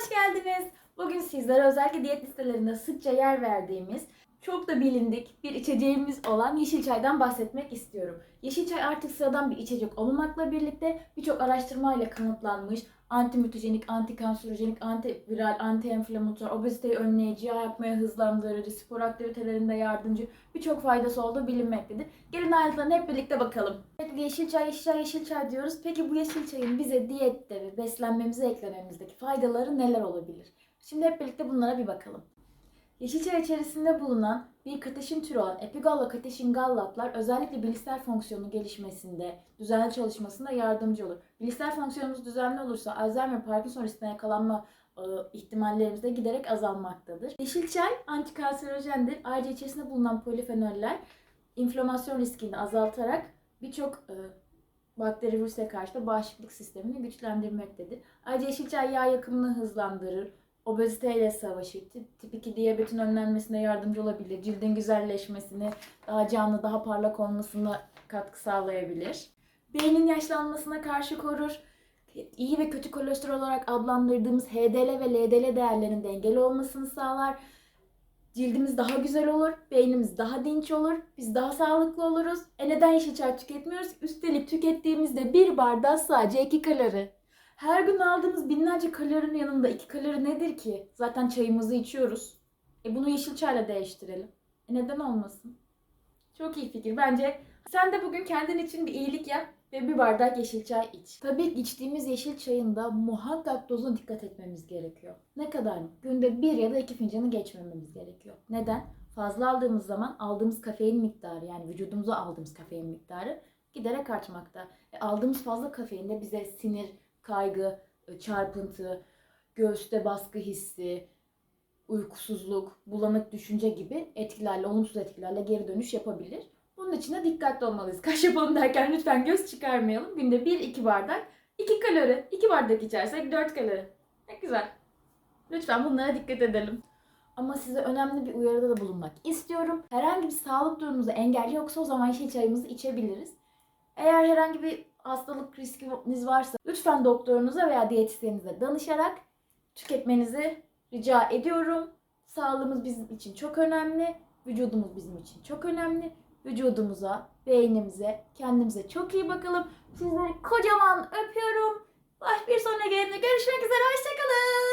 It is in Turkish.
hoş geldiniz. Bugün sizlere özellikle diyet listelerinde sıkça yer verdiğimiz çok da bilindik bir içeceğimiz olan yeşil çaydan bahsetmek istiyorum. Yeşil çay artık sıradan bir içecek olmamakla birlikte birçok araştırmayla kanıtlanmış antimütojenik, antikanserojenik, antiviral, antienflamatuar, obeziteyi önleyici, yağ yakmaya hızlandırıcı, spor aktivitelerinde yardımcı birçok faydası olduğu bilinmektedir. Gelin ayrıntılarına hep birlikte bakalım. Evet, yeşil çay, yeşil çay, yeşil çay diyoruz. Peki bu yeşil çayın bize diyette ve beslenmemize eklememizdeki faydaları neler olabilir? Şimdi hep birlikte bunlara bir bakalım. Yeşil çay içerisinde bulunan bir kateşin türü olan epigalla kateşin gallatlar özellikle bilişsel fonksiyonun gelişmesinde, düzenli çalışmasında yardımcı olur. Bilişsel fonksiyonumuz düzenli olursa Alzheimer, Parkinson riskine yakalanma e, ihtimallerimiz de giderek azalmaktadır. Yeşil çay antikanserojendir. Ayrıca içerisinde bulunan polifenoller inflamasyon riskini azaltarak birçok e, bakteri virüse karşı da bağışıklık sistemini güçlendirmektedir. Ayrıca yeşil çay yağ yakımını hızlandırır, obeziteyle savaşır, tip, tip 2 diyabetin önlenmesine yardımcı olabilir, cildin güzelleşmesine, daha canlı, daha parlak olmasına katkı sağlayabilir. Beynin yaşlanmasına karşı korur, iyi ve kötü kolesterol olarak adlandırdığımız HDL ve LDL değerlerinin dengeli olmasını sağlar. Cildimiz daha güzel olur, beynimiz daha dinç olur, biz daha sağlıklı oluruz. E neden yeşil çay tüketmiyoruz? Üstelik tükettiğimizde bir bardağı sadece 2 kalori. Her gün aldığımız binlerce kalorinin yanında 2 kalori nedir ki? Zaten çayımızı içiyoruz. E bunu yeşil çayla değiştirelim. E neden olmasın? Çok iyi fikir. Bence sen de bugün kendin için bir iyilik yap ve bir bardak yeşil çay iç. Tabii içtiğimiz yeşil çayın da muhakkak dozuna dikkat etmemiz gerekiyor. Ne kadar? Günde bir ya da iki fincanı geçmememiz gerekiyor. Neden? Fazla aldığımız zaman aldığımız kafein miktarı yani vücudumuza aldığımız kafein miktarı giderek artmakta. E, aldığımız fazla kafein de bize sinir, kaygı, e, çarpıntı, göğüste baskı hissi, uykusuzluk, bulanık düşünce gibi etkilerle, olumsuz etkilerle geri dönüş yapabilir. Bunun için de dikkatli olmalıyız. Kaş yapalım derken lütfen göz çıkarmayalım. Günde 1-2 bardak, 2 kalori, 2 bardak içersek 4 kalori. Ne güzel. Lütfen bunlara dikkat edelim. Ama size önemli bir uyarıda da bulunmak istiyorum. Herhangi bir sağlık durumunuza engel yoksa o zaman yeşil çayımızı içebiliriz. Eğer herhangi bir hastalık riskiniz varsa lütfen doktorunuza veya diyetisyeninize danışarak tüketmenizi rica ediyorum. Sağlığımız bizim için çok önemli. Vücudumuz bizim için çok önemli. Vücudumuza, beynimize, kendimize çok iyi bakalım. Sizleri kocaman öpüyorum. Baş bir sonraki yayında görüşmek üzere. Hoşçakalın.